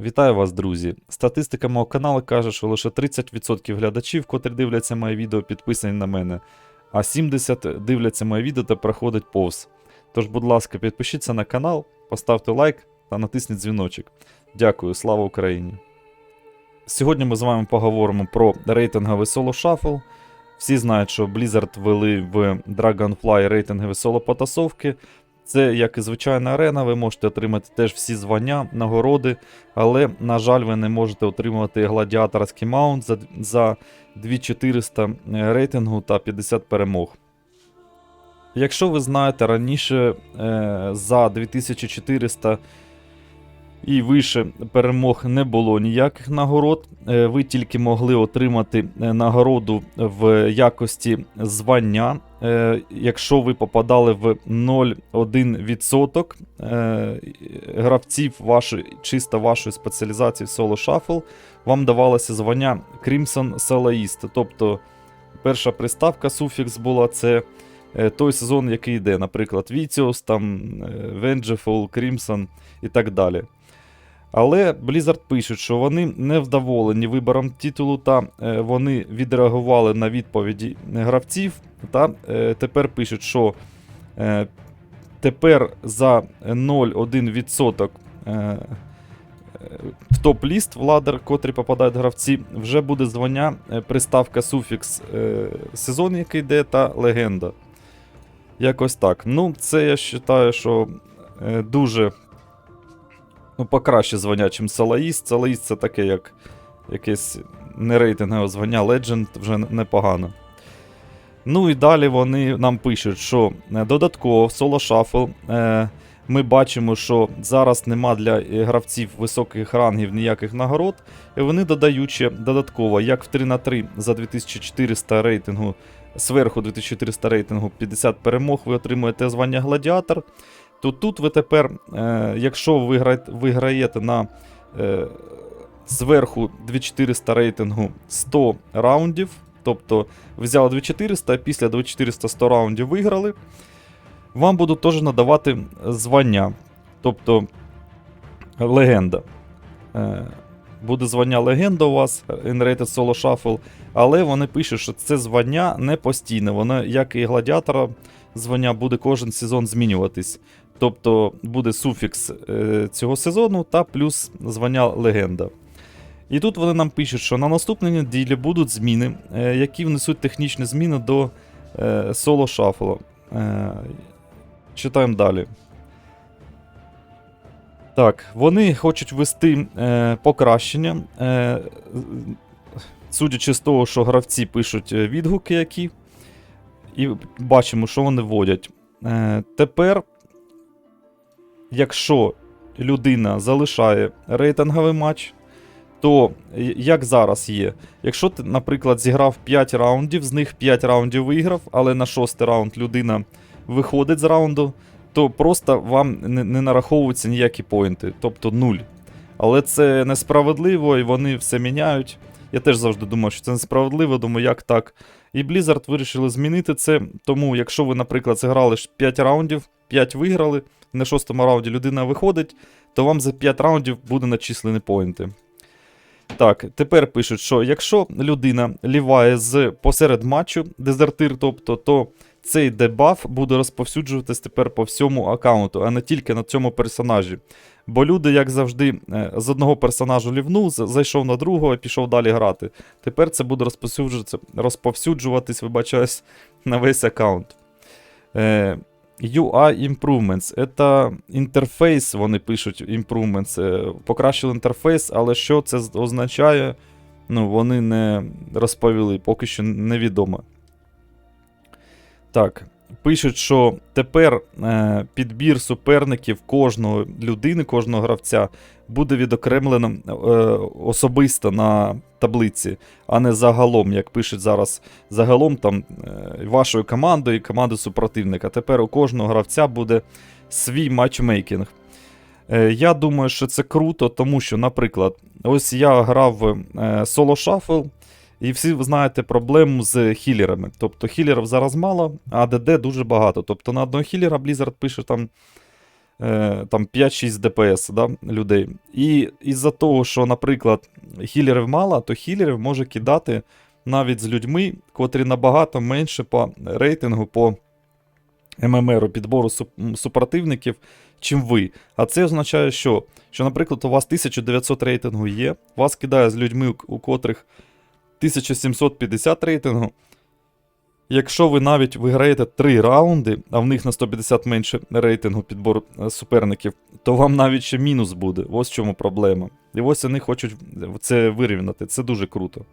Вітаю вас, друзі! Статистика мого каналу каже, що лише 30% глядачів, котрі дивляться моє відео, підписані на мене, а 70% дивляться моє відео та проходять повз. Тож, будь ласка, підпишіться на канал, поставте лайк та натисніть дзвіночок. Дякую, слава Україні! Сьогодні ми з вами поговоримо про рейтинговий соло шафл. Всі знають, що Blizzard ввели в Dragonfly рейтингові соло потасовки. Це, як і звичайна арена, ви можете отримати теж всі звання, нагороди, але, на жаль, ви не можете отримувати гладіаторський маунт за, за 2400 рейтингу та 50 перемог. Якщо ви знаєте, раніше е, за 2400 і вище перемог не було ніяких нагород. Е, Ви тільки могли отримати е, нагороду в якості звання, е, якщо ви попадали в 0,1% е, гравців вашої, чисто вашої спеціалізації в соло шафл, вам давалося звання Crimson Soloist. Тобто перша приставка суфікс була це. Той сезон, який йде, наприклад, Vicious, там Vengeful, Crimson і так далі. Але Blizzard пишуть, що вони не вдоволені вибором титулу, та е, вони відреагували на відповіді гравців. Та е, тепер пишуть, що е, тепер за 0,1% е, е, в топ-ліст владер, котрі попадають гравці, вже буде звання приставка суфікс сезон, який йде, та легенда. Якось так. Ну, це я вважаю, що дуже ну, покраще звання, чим Салаїст. Салаїст це таке, як якесь нерейтингове звання Legend, вже непогано. Ну і далі вони нам пишуть, що е, додатково в Solo Shuffle е, ми бачимо, що зараз нема для е, гравців високих рангів ніяких нагород. І вони додають ще додатково, як в 3 на 3 за 2400 рейтингу, зверху 2400 рейтингу 50 перемог, ви отримуєте звання Гладіатор. То тут ви тепер, е, якщо ви граєте, на е, зверху 2400 рейтингу 100 раундів, тобто взяли 2400, а після 2400 100 раундів виграли, вам будуть теж надавати звання. Тобто легенда. Е, буде звання легенда у вас, Unrated Solo Shuffle, але вони пишуть, що це звання не постійне. Воно, як і гладіатора, звання буде кожен сезон змінюватись. Тобто буде суфікс е, цього сезону та плюс звання легенда. І тут вони нам пишуть, що на наступній неділі будуть зміни, е, які внесуть технічні зміни до соло шафла. Е, читаємо далі. Так, вони хочуть ввести покращення. Судячи з того, що гравці пишуть відгуки, які. І бачимо, що вони вводять. Тепер, якщо людина залишає рейтинговий матч, то е, як зараз є, якщо ти, наприклад, зіграв 5 раундів, з них 5 раундів виграв, але на шостий раунд людина виходить з раунду, то просто вам не, не нараховуються ніякі поінти, тобто нуль. Але це несправедливо, і вони все міняють. Я теж завжди думав, що це несправедливо, думаю, як так. І Blizzard вирішили змінити це. Тому, якщо ви, наприклад, зіграли 5 раундів, 5 виграли, на шостому раунді людина виходить, то вам за 5 раундів буде начислені поінти. Так, тепер пишуть, що якщо людина ліває з посеред матчу, дезертир, тобто, то цей дебаф буде розповсюджуватись тепер по всьому аккаунту, а не тільки на цьому персонажі. Бо люди, як завжди, е, з одного персонажу лівнув, зайшов на другого і пішов далі грати. Тепер це буде розповсюджуватися, розповсюджуватись, вибачаюсь, на весь аккаунт. Е, UI Improvements. Це інтерфейс, вони пишуть Improvements. е, Покращили інтерфейс, але що це означає, ну, вони не розповіли, поки що невідомо. Так, пишуть, що тепер е, підбір суперників кожного людини, кожного гравця буде відокремлено е, особисто на таблиці, а не загалом, як пишуть зараз, загалом там е, вашою командою і командою супротивника. Тепер у кожного гравця буде свій матчмейкінг. Е, Я думаю, що це круто, тому що, наприклад, ось я грав е, соло шафл, і всі ви знаєте проблему з хілерами. Тобто хілерів зараз мало, а АДД дуже багато. Тобто на одного хілера Blizzard пише там е, там 5-6 ДПС да, людей. І із-за того, що, наприклад, хілерів мало, то хілерів може кидати навіть з людьми, котрі набагато менше по рейтингу, по ММРу підбору супротивників, чим ви. А це означає, що, що, наприклад, у вас 1900 рейтингу є, вас кидає з людьми, у котрих 1750 рейтингу. Якщо ви навіть виграєте 3 раунди, а в них на 150 менше рейтингу підбору е, суперників, то вам навіть ще мінус буде. Ось в чому проблема. І ось вони хочуть це вирівняти. Це дуже круто.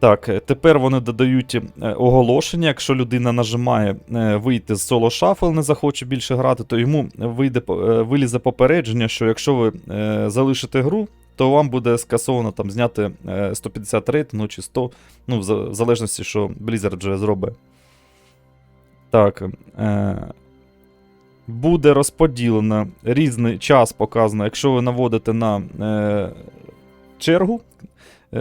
Так, е, тепер вони додають е, оголошення. Якщо людина нажимає е, вийти з соло шафл, не захоче більше грати, то йому вийде, е, вилізе попередження, що якщо ви е, залишите гру, то вам буде скасовано там зняти е, 150 рейтингу чи 100, ну, в залежності, що Blizzard вже зробить. Так. Е, буде розподілено різний час показано, якщо ви наводите на е, чергу, е,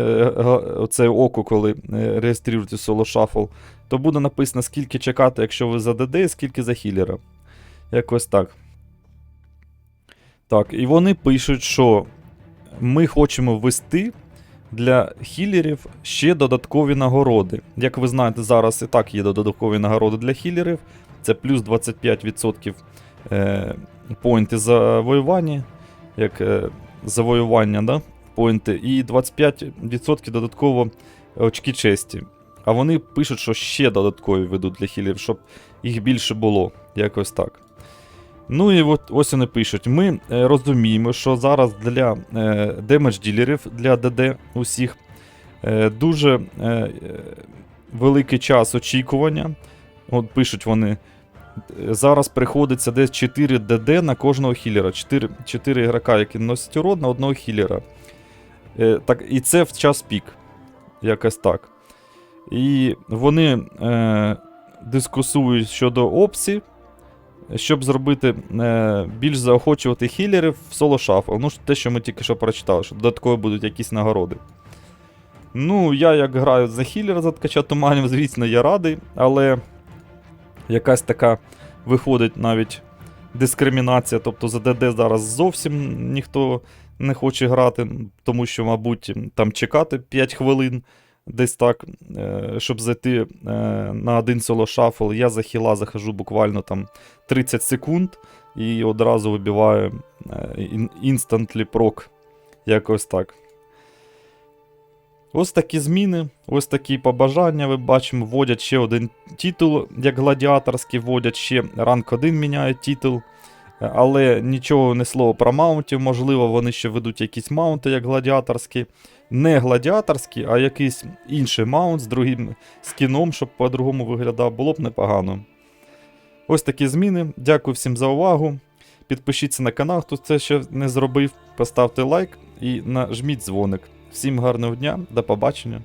оце око, коли е, реєструєте соло шафл, то буде написано, скільки чекати, якщо ви за ДД, і скільки за хілера. Якось так. Так, і вони пишуть, що ми хочемо ввести для хілерів ще додаткові нагороди. Як ви знаєте, зараз і так є додаткові нагороди для хілерів. Це плюс 25% е, поінти завоювання, як е, завоювання, да? поінти, і 25% додатково очки честі. А вони пишуть, що ще додаткові ведуть для хілерів, щоб їх більше було. Якось так. Ну і от ось вони пишуть: ми е, розуміємо, що зараз для е, демедж ділерів, для ДД усіх е, дуже е, великий час очікування. От пишуть вони. Зараз приходиться десь 4 ДД на кожного хілера. 4, 4 ігрока, які носять урод на одного хілера. Так, і це в час пік. Якось так. І вони е, дискусують щодо опцій, щоб зробити е, більш заохочувати хілерів в соло шафл. Ну, те, що ми тільки що прочитали, що додатково будуть якісь нагороди. Ну, я як граю за хілера за ткача туманів, звісно, я радий, але якась така виходить навіть дискримінація. Тобто за ДД зараз зовсім ніхто не хоче грати, тому що, мабуть, там чекати 5 хвилин. Десь так, е, щоб зайти е, на один соло шафл, я за хіла захожу буквально там 30 секунд і одразу вибиваю інстантлі прок. Якось так. Ось такі зміни, ось такі побажання. Ви бачимо, вводять ще один титул, як гладіаторський, вводять ще ранг 1 міняють титул. Але нічого не слово про маунтів. Можливо, вони ще ведуть якісь маунти, як гладіаторські. Не гладіаторські, а якийсь інший маунт з другим скіном, щоб по-другому виглядав, було б непогано. Ось такі зміни. Дякую всім за увагу. Підпишіться на канал, хто це ще не зробив. Поставте лайк і нажміть дзвоник. Всім гарного дня, до побачення.